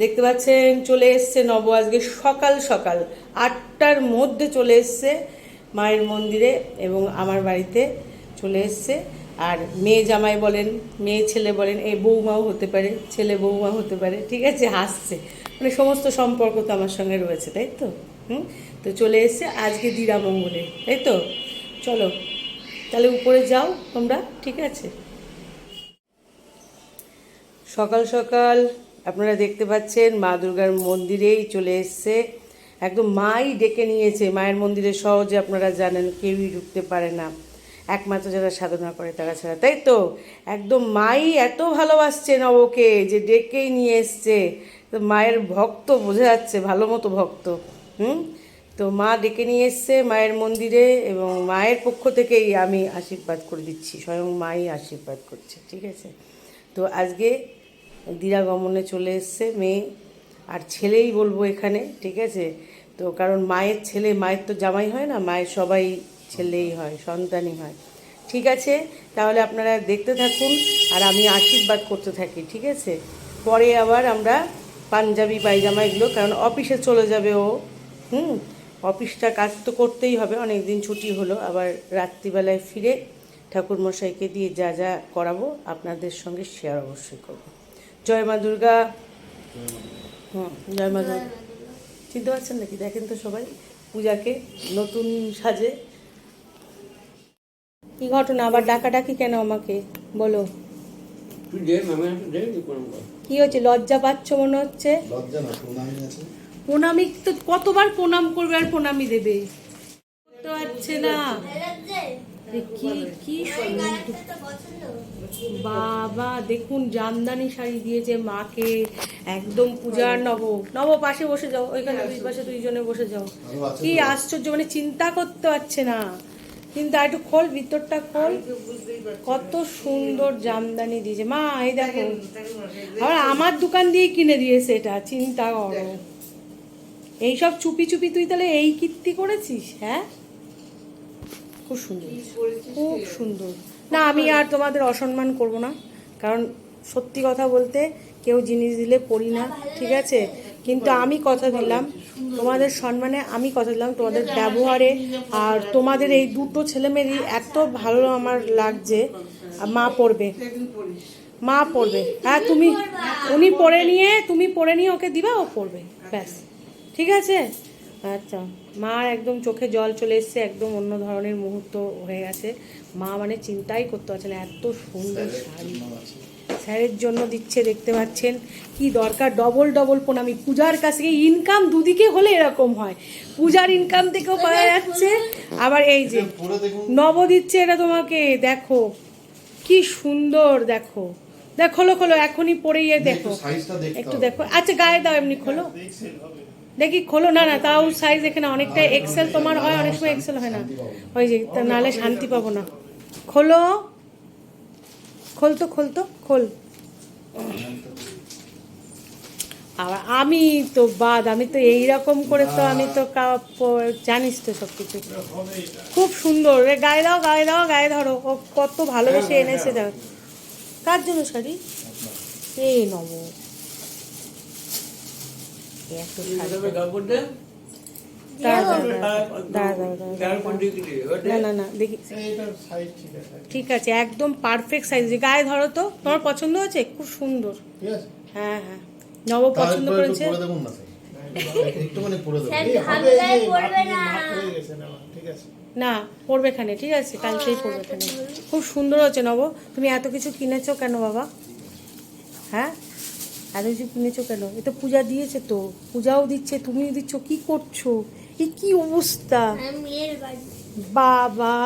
দেখতে পাচ্ছেন, চলে এসছে নব আজকে সকাল সকাল। আটটার মধ্যে চলে এসছে মায়ের মন্দিরে এবং আমার বাড়িতে চলে এসছে। আর মেয়ে জামাই বলেন, মেয়ে ছেলে বলেন এই বৌমাও হতে পারে, ছেলে বৌমা হতে পারে, ঠিক আছে, হাসছে। মানে সমস্ত সম্পর্ক তো আমার সঙ্গে রয়েছে, তাই তো? হুম? তো চলে এসছে আজকে দিরামঙ্গলে তাই তো? চলো, তাহলে উপরে যাও তোমরা, ঠিক আছে? সকাল সকাল আপনারা দেখতে পাচ্ছেন মা দুর্গার মন্দিরেই চলে এসছে। একদম মাই ডেকে নিয়েছে। মায়ের মন্দিরে সহজে আপনারা জানেন, কেউই ঢুকতে পারে না। একমাত্র যারা সাধনা করে তারা ছাড়া। তাই তো? একদম মাই এত ভালোবাসছে নবকে যে ডেকেই নিয়ে এসছে। তো মায়ের ভক্ত বোঝা যাচ্ছে, ভালো মতো ভক্ত। হুম? তো মা ডেকে নিয়ে এসছে মায়ের মন্দিরে এবং মায়ের পক্ষ থেকেই আমি আশীর্বাদ করে দিচ্ছি। স্বয়ং মাই আশীর্বাদ করছে। ঠিক আছে? তো আজকে দিরাগমনে চলে এসছে, মেয়ে আর ছেলেই বলব এখানে, ঠিক আছে? তো কারণ মায়ের ছেলে, মায়ের তো জামাই হয় না, মায়ের সবাই ছেলেই হয়, সন্তানই হয়। ঠিক আছে? তাহলে আপনারা দেখতে থাকুন আর আমি আশীর্বাদ করতে থাকি, ঠিক আছে? পরে আবার আমরা পাঞ্জাবি পায়জামা এগুলো কারণ অফিসে চলে যাবে ও। হুম? অফিসটা কাজ তো করতেই হবে অনেক দিন ছুটি হলো, আবার রাত্রিবেলায় ফিরে ঠাকুরমশাইকে দিয়ে যা যা করাবো আপনাদের সঙ্গে শেয়ার অবশ্যই করব। জয় মা দুর্গা। হুম জয় মা দুর্গা। চিনতে পারছেন নাকি? দেখেন তো সবাই পূজাকে নতুন সাজে। কি ঘটনা? আবার ডাকাডাকি কেন আমাকে? বলো। কি হচ্ছে লজ্জা পাচ্ছ মনে হচ্ছে? প্রণামী তো কতবার প্রণাম করবে আর প্রণামী দেবে? করতে পারছে না। কি কি বাবা, দেখুন, জামদানি শাড়ি দিয়েছে মাকে। একদম পূজার নব নব, পাশে বসে যাও, ওইখানে দুই পাশে দুইজনে বসে যাও। কি আশ্চর্য মানে চিন্তা করতে পারছে না। কিন্তু একটু খোল, ভিতরটা খোল। কত সুন্দর জামদানি দিয়েছে। মা, এই দেখো। আবার আমার দোকান দিয়ে কিনে দিয়েছে এটা, চিন্তা করো। এইসব চুপি চুপি তুই তাহলে এই কীর্তি করেছিস হ্যাঁ? খুব সুন্দর খুব সুন্দর। না আমি আর তোমাদের অসম্মান করব না। কারণ সত্যি কথা বলতে কেউ জিনিস দিলে পড়ি না ঠিক আছে? কিন্তু আমি কথা দিলাম তোমাদের সম্মানে আমি কথা দিলাম তোমাদের ব্যবহারে। আর তোমাদের এই দুটো ছেলেমেয়েরই এত ভালো আমার লাগছে মা পড়বে। মা পড়বে। হ্যাঁ তুমি উনি পড়ে নিয়ে তুমি পড়ে নিয়ে ওকে দিবা ও পড়বে। ব্যাস। ঠিক আছে? আচ্ছা। মার একদম চোখে জল চলে এসছে একদম অন্য ধরনের মুহূর্ত হয়ে গেছে। মা মানে চিন্তাই করতে পারছে না এত সুন্দর শাড়ি। স্যারের জন্য দিচ্ছে দেখতে পাচ্ছেন। কি দরকার ডবল ডবল প্রণামী পূজার কাছ থেকে ইনকাম দুদিকে হলে এরকম হয়। পূজার ইনকাম থেকেও পাওয়া যাচ্ছে। আবার এই যে নব দিচ্ছে এটা তোমাকে দেখো। কি সুন্দর দেখো। দেখো খোলো খোলো এখনই পরে গিয়ে দেখো। একটু। দেখো। আচ্ছা গায়ে দাও এমনি খোলো। দেখি, খোলো, না না, তাও সাইজ এখানে অনেকটা এক্সেল তোমার হয়, অনেক সময় এক্সেল হয় না। ওই যে নাহলে শান্তি পাবো না। খোলো খোল তো খোল। আবার আমি তো বাদ, আমি তো এই রকম করে তো আমি তো জানিস তো সব কিছু খুব সুন্দর গায়ে দাও গায়ে দাও, গায়ে ধরো। ও, কত ভালোবেসে এনেছে দাও কার জন্য শাড়ি? এই নব না না না দেখি ঠিক আছে একদম পারফেক্ট সাইজ গায়ে ধরো তো তোমার পছন্দ হয়েছে খুব সুন্দর হ্যাঁ হ্যাঁ নব পছন্দ করেছে না মানে পড়বে না না পড়বে এখানে ঠিক আছে কালকেই পড়বে এখানে খুব সুন্দর হচ্ছে নব তুমি এত কিছু কিনেছো কেন বাবা হ্যাঁ এত কিছু কিনেছো কেন? এ তো পূজা দিয়েছে তো। পূজাও দিচ্ছে তুমিও দিচ্ছ কি করছ? এই কি অবস্থা? মেয়ের বাবা!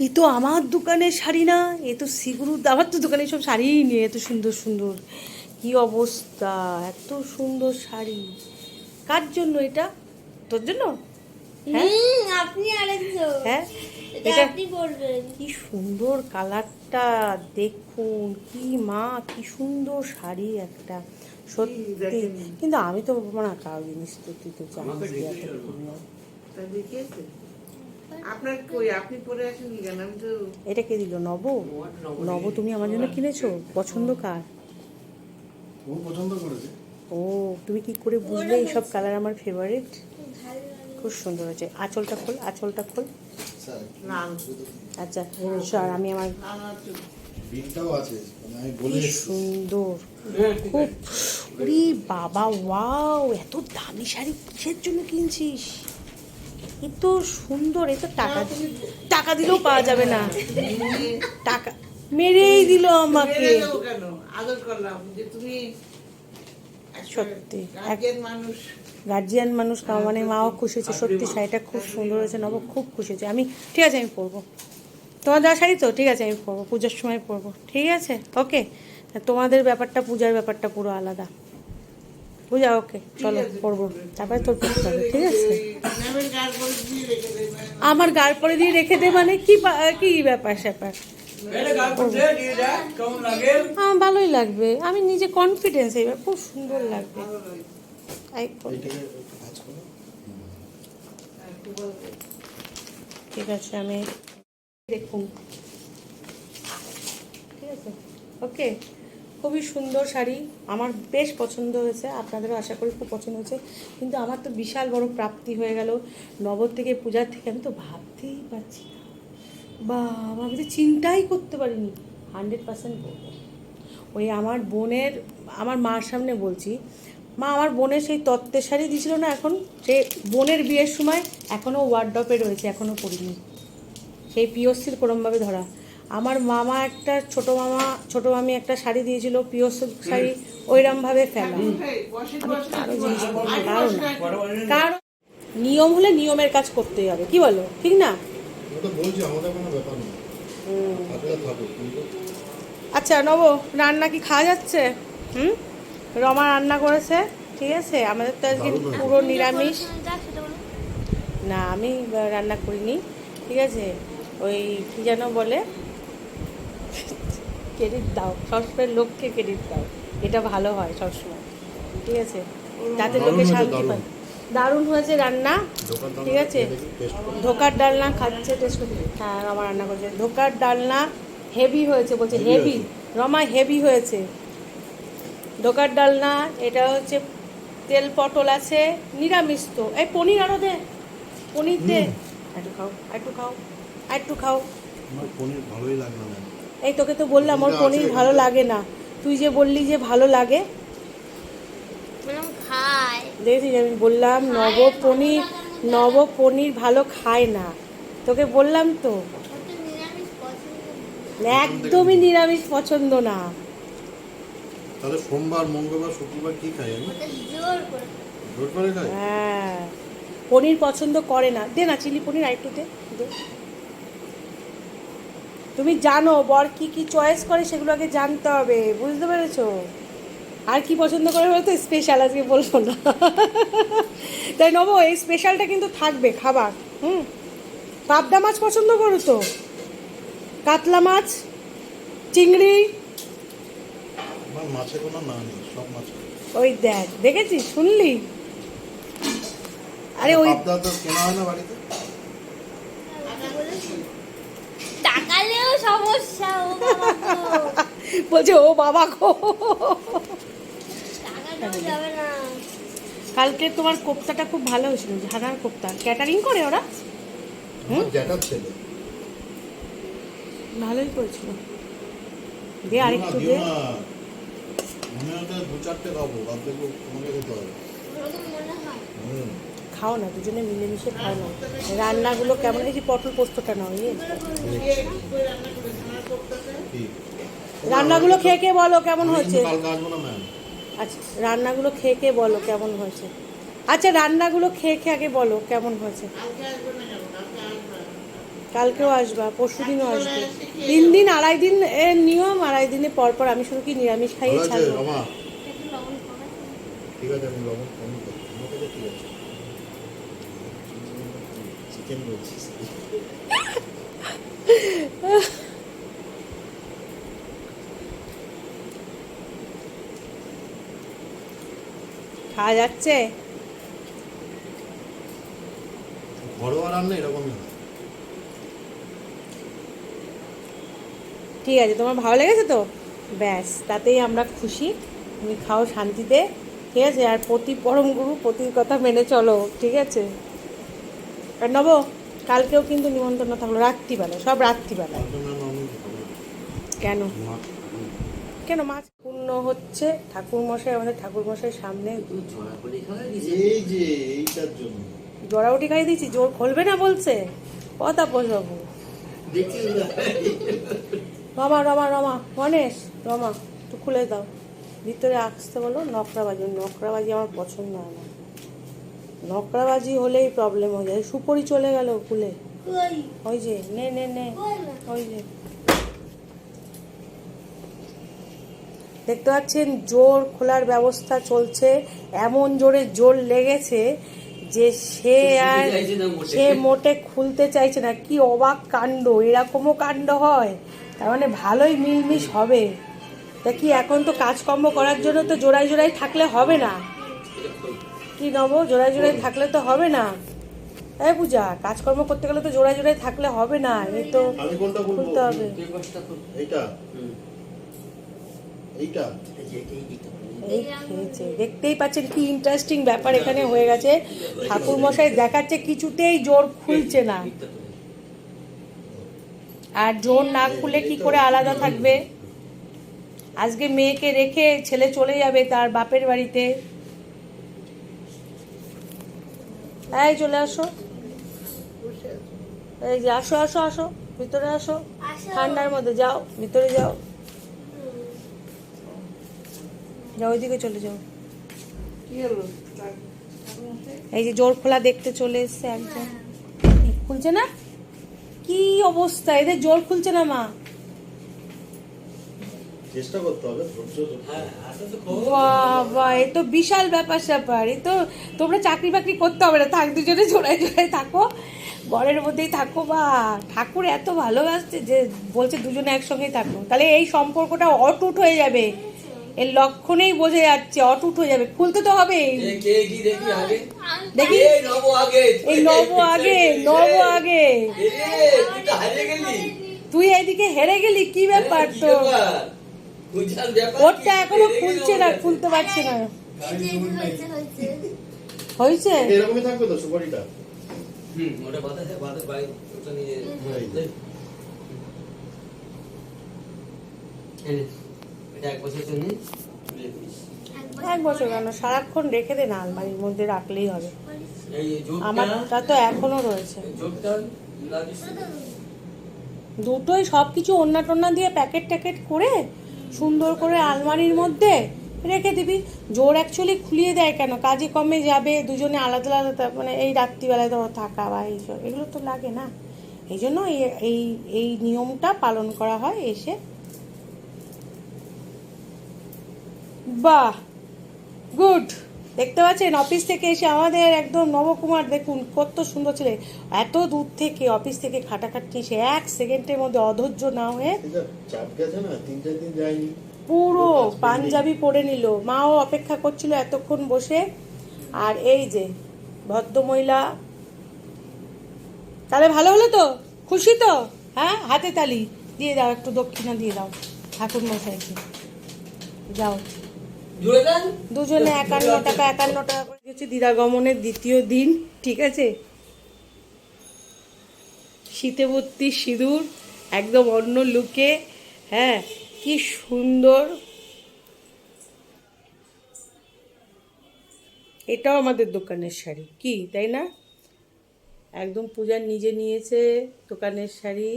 এ তো আমার দোকানের শাড়ি না এ তো সিগুরু আমার তো দোকানে সব শাড়িই নিয়ে এত সুন্দর সুন্দর। কি অবস্থা এত সুন্দর শাড়ি। কার জন্য এটা? তোর জন্য? হ্যাঁ? আপনি হ্যাঁ? এটা আপনি পড়বেন কি সুন্দর কালারটা দেখুন। কি মা কি সুন্দর শাড়ি একটা। সত্যি। কিন্তু আমি তো মানে জিনিস তো তুই তো জানিস। তা দেখিয়েছে? আপনার কই? আপনি পরে আসেননি কেন? আমি তো এটা কে দিল? নব? নব তুমি আমার জন্য কিনেছো? পছন্দ কার? ও পছন্দ করেছে। ও তুমি কি করে বুঝলে এইসব কালার আমার ফেভারিট খুব সুন্দর হয়েছে। আঁচলটা খোল আঁচলটা খোল। স্যার আচ্ছা সর আমি আমার মানে সুন্দর। খুব উরি বাবা ওয়াও এত দামি শাড়ি কিসের জন্য কিনছিস? এ তো সুন্দর এ তো টাকা টাকা দিলেও পাওয়া যাবে না। টাকা মেরেই দিল আমাকে। মেরে দেবো কেন? আদর করলাম যে তুমি সত্যি। গার্জিয়ান মানুষ। গার্জিয়ান মানুষ মানে মাও খুশি হয়েছে সত্যি শাড়িটা খুব সুন্দর হয়েছে নব খুব খুশি হয়েছে। আমি ঠিক আছে আমি পরবো। তোমার দেওয়া শাড়ি তো? ঠিক আছে আমি পরবো পূজার সময় পরবো। ঠিক আছে? ওকে। তোমাদের ব্যাপারটা পূজার ব্যাপারটা পুরো আলাদা। পূজা ওকে চলো পরবো। তারপরে তোর পড়তে হবে ঠিক আছে? গার আমার গাল পরে দিয়ে রেখে দে মানে কি কি ব্যাপার স্যাপার? ভালোই লাগবে। আমি নিজে কনফিডেন্স এইবার খুব সুন্দর লাগবে। ঠিক আছে আমি দেখুন। ঠিক আছে? ওকে খুবই সুন্দর শাড়ি। আমার বেশ পছন্দ হয়েছে আপনাদেরও আশা করি খুব পছন্দ হয়েছে। কিন্তু আমার তো বিশাল বড় প্রাপ্তি হয়ে গেল। নবর থেকে পূজার থেকে আমি তো ভাবতেই পারছি না। বা আমি তো চিন্তাই করতে পারিনি। হান্ড্রেড পার্সেন্ট বলব। ওই আমার বোনের আমার মার সামনে বলছি মা আমার বোনের সেই তত্ত্বের শাড়ি দিছিল না এখন? সে বোনের বিয়ের সময় এখনও ওয়ার্ডপে রয়েছে এখনও পরিনি। সেই পিওসির কোরমভাবে ধরা। আমার মামা একটা ছোট মামা ছোট মামি একটা শাড়ি দিয়েছিল পিওস শাড়ি ওইরমভাবে ফেলা। জিনিস কারণ? কারণ? নিয়ম হলে নিয়মের কাজ করতেই হবে কি বলো? ঠিক না? আচ্ছা নব রান্না কি খাওয়া যাচ্ছে? হুম? রমা রান্না করেছে ঠিক আছে? আমাদের তো আজকে পুরো নিরামিষ। না আমি রান্না করিনি ঠিক আছে? ওই কি যেন বলে? ক্রেডিট দাও সবসময় লোককে ক্রেডিট দাও এটা ভালো হয় সবসময় ঠিক আছে? যাতে দারুণ লোকে শান্তি পায়। দারুণ হয়েছে রান্না ঠিক আছে? ধোকার ডালনা খাচ্ছে টেস্ট হ্যাঁ রমা রান্না করছে। ধোকার ডালনা হেভি হয়েছে বলছে হেভি রমা হেভি হয়েছে। ধোকার ডালনা এটা হচ্ছে তেল পটল আছে নিরামিষ তো। এই পনির আরও দে পনির দে। একটু খাও একটু খাও একটু খাও। আমার পনির ভালোই লাগল না। এই তোকে তো বললাম আমার পনির ভালো লাগে না। তুই যে বললি যে ভালো লাগে। দেখেছিস আমি বললাম নব পনির নব পনির ভালো খায় না। তোকে বললাম তো। একদমই নিরামিষ পছন্দ না। তাহলে সোমবার মঙ্গলবার শুক্রবার কি খাই আমি? জোর করে। খাই? হ্যাঁ। পনির পছন্দ করে না। দে না চিলি পনির আরেকটু দে। দে। তুমি জানো বর কি কি চয়েস করে সেগুলো আগে জানতে হবে। বুঝতে পেরেছ? আর কি পছন্দ করে বলো তো? স্পেশাল আজকে বলব না। তাই নেব এই স্পেশালটা কিন্তু থাকবে খাবার। হুম? পাবদা মাছ পছন্দ করো তো? কাতলা মাছ চিংড়ি আমার মাছে কোনো না নেই সব মাছ ওই দেখ দেখেছিস? শুনলি? আরে ওই কেনা হয় না বাড়িতে? টাকালেও সমস্যা ও বাবা বলছে ও বাবা গো। কালকে তোমার কোপ্তাটা খুব ভালো হয়েছিল ঝাড়ার কোপ্তা। ক্যাটারিং করে ওরা? ছেলে। ভালোই করেছিল। দে দিও না, আরেকটু দিও দে না। মনে হচ্ছে দু চারটে খাব বাদ তোমাকে খেতে হবে। ওরকম হুম। খাও না দুজনে মিলেমিশে খাও না রান্নাগুলো কেমন যে পটল পোস্তটা নাও ইয়ে? রান্নাগুলো খেয়ে খেয়ে বলো কেমন হয়েছে? আচ্ছা রান্নাগুলো খেয়ে খেয়ে বলো কেমন হয়েছে? আচ্ছা রান্নাগুলো খেয়ে খেয়ে আগে বলো কেমন হয়েছে? কালকেও আসবা পরশু দিনও আসবে। তিন দিন আড়াই দিন এর নিয়ম আড়াই দিনে পর পর আমি শুধু কি নিরামিষ খাইয়ে ছাড়বো? ঠিক আছে আমি লবণ কম ঠিক আছে। চিকেন বলছিস খাওয়া যাচ্ছে? ঘরোয়া রান্না এরকমই হয়। ঠিক আছে তোমার ভালো লেগেছে তো? ব্যাস তাতেই আমরা খুশি। তুমি খাও শান্তিতে ঠিক আছে? আর প্রতি পরম গুরু প্রতির কথা মেনে চলো ঠিক আছে? আর নব কালকেও কিন্তু নিমন্ত্রণ থাকল রাত্রিবেলা সব রাত্রিবেলা। কেন। কেন? মাছ পূর্ণ হচ্ছে ঠাকুর মশাই আমাদের ঠাকুর মশাই সামনে জড়াউটি খাই দিয়েছি জোর খুলবে না বলছে? কথা বসবাবু রমা রমা রমা গণেশ রমা একটু খুলে দাও। ভিতরে আসতে বলো নকরাবাজি নকরাবাজি আমার পছন্দ হয় না। নকরাবাজি হলেই প্রবলেম হয়ে যায়। সুপরি চলে গেল খুলে ওই যে নে নে নে। ওই যে। দেখতে পাচ্ছেন জোর খোলার ব্যবস্থা চলছে। এমন জোরে জোর লেগেছে যে সে আর সে মোটে খুলতে চাইছে না। কি অবাক কাণ্ড এরকমও কাণ্ড হয়। তার মানে ভালোই মিলমিশ হবে। তা কি এখন তো কাজকর্ম করার জন্য তো জোড়ায় জোড়ায় থাকলে হবে না। কি নব? জোড়ায় জোড়ায় থাকলে তো হবে না। এই পূজা কাজকর্ম করতে গেলে তো জোড়ায় জোড়ায় থাকলে হবে না। এই তো খুলতে হবে। এইটা? এইটা? এই খেয়েছে। দেখতেই পাচ্ছেন কি ইন্টারেস্টিং ব্যাপার এখানে হয়ে গেছে। ঠাকুর মশাই দেখাচ্ছে কিছুতেই জোর খুলছে না। আর জোর না খুলে কি করে আলাদা থাকবে? আজকে মেয়েকে রেখে ছেলে চলে যাবে তার বাপের বাড়িতে। এই চলে আসো। এই যে আসো আসো আসো ভিতরে আসো। ঠান্ডার মধ্যে যাও ভিতরে যাও। যাও ওইদিকে চলে যাও। এই যে জোর খোলা দেখতে চলে এসছে একজন। এই, খুলছে না? কি অবস্থা? এদের জোর খুলছে না মা। চেষ্টা করতে হবে ধৈর্য ধরতে হ্যাঁ, হবে। বাবা এ তো বিশাল ব্যাপার স্যাপার। এ তো তোমরা চাকরি বাকরি করতে হবে না। থাক দুজনে জোড়ায় জোড়ায় থাকো। ঘরের মধ্যেই থাকো বা ঠাকুর এত ভালোবাসছে যে বলছে দুজনে একসঙ্গেই থাকো। তাহলে এই সম্পর্কটা অটুট হয়ে যাবে। এর লক্ষণেই বোঝা যাচ্ছে অটুট হয়ে যাবে। খুলতে তো হবে। কে কে দেখি আগে? দেখি। এই নব আগে। নব আগে তুই তো হারিয়ে গেলি। তুই এইদিকে হেরে গেলি কি ব্যাপার তো ওরটা এখনও খুলছে না খুলতে পারছে না। হয়েছে এরকমই থাকবে তো সুপারিটা? হুম, ওটা বাতাস বাতাস বাইরে ওটা নিয়ে এক বছর জন্য এক বছর কেন? সারাক্ষণ রেখে দে না আলমারির মধ্যে রাখলেই হবে। আমারটা তো এখনও রয়েছে। দুটোই সব কিছু ওন্না টন্না দিয়ে প্যাকেট ট্যাকেট করে সুন্দর করে আলমারির মধ্যে রেখে দিবি। জোর অ্যাকচুয়ালি খুলিয়ে দেয় কেন? কাজে কমে যাবে দুজনে আলাদা আলাদা মানে এই রাত্রিবেলায় ধরো থাকা বা এইসব এগুলো তো লাগে না। এই জন্য এই এই নিয়মটা পালন করা হয় এসে বাহ গুড দেখতে পাচ্ছেন অফিস থেকে এসে আমাদের একদম নবকুমার দেখুন কত সুন্দর ছেলে। এত দূর থেকে অফিস থেকে খাটাখাটনি এসে এক সেকেন্ডের মধ্যে অধৈর্য না হয়ে পুরো পাঞ্জাবি পরে নিল। মাও অপেক্ষা করছিল এতক্ষণ বসে। আর এই যে ভদ্রমহিলা। তাহলে ভালো হলো তো? খুশি তো? হ্যাঁ হাতে তালি। দিয়ে দাও একটু দক্ষিণা দিয়ে দাও। ঠাকুর মশাইকে যাও। দুজনে একান্ন টাকা একান্ন টাকা করে হচ্ছে দিরাগমনের দ্বিতীয় দিন ঠিক আছে? শীতেবর্তী সিঁদুর একদম অন্য লুকে হ্যাঁ কি সুন্দর। এটাও আমাদের দোকানের শাড়ি কি তাই না? একদম পূজার নিজে নিয়েছে দোকানের শাড়ি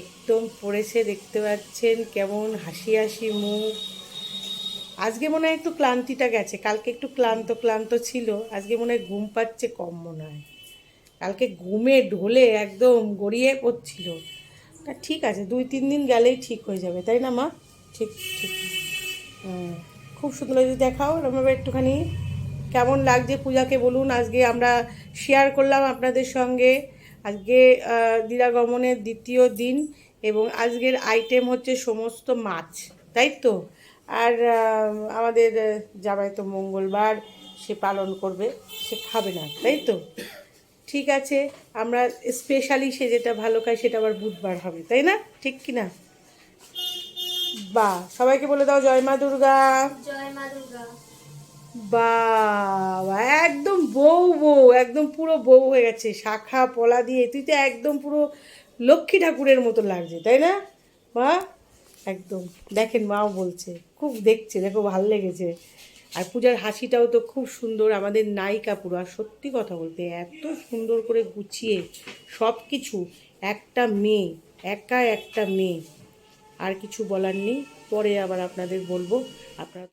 একদম পরেছে দেখতে পাচ্ছেন কেমন হাসি হাসি মুখ। আজকে মনে হয় একটু ক্লান্তিটা গেছে। কালকে একটু ক্লান্ত ক্লান্ত ছিল। আজকে মনে হয় ঘুম পাচ্ছে কম মনে হয়। কালকে ঘুমে ঢোলে একদম গড়িয়ে পড়ছিল। তা ঠিক আছে, দুই, তিন দিন গেলেই ঠিক হয়ে যাবে, তাই না মা? ঠিক ঠিক। খুব সুন্দর যদি দেখাও রমা একটুখানি। কেমন লাগছে পূজাকে বলুন? আজকে আমরা শেয়ার করলাম আপনাদের সঙ্গে। আজকে দিরাগমনের দ্বিতীয় দিন এবং আজকের আইটেম হচ্ছে সমস্ত মাছ, তাই তো? আর আমাদের জামাই তো মঙ্গলবার সে পালন করবে সে খাবে না তাই তো? ঠিক আছে আমরা স্পেশালি সে যেটা ভালো খায় সেটা আবার বুধবার হবে তাই না? ঠিক কি না? বা সবাইকে বলে দাও জয় মা দুর্গা। জয় মা দুর্গা। বাবা একদম বউ বউ একদম পুরো বউ হয়ে গেছে শাখা পলা দিয়ে তুই তো একদম পুরো লক্ষ্মী ঠাকুরের মতো লাগছে তাই না? মা একদম দেখেন মাও বলছে। খুব দেখছে, দেখো ভালো লেগেছে। আর পূজার হাসিটাও তো খুব সুন্দর, আমাদের নায়িকা পুরো। আর সত্যি কথা বলতে, এত সুন্দর করে গুছিয়ে সব কিছু একটা মেয়ে, একা একটা মেয়ে। আর কিছু বলার নেই, পরে আবার আপনাদের বলব। আপনারা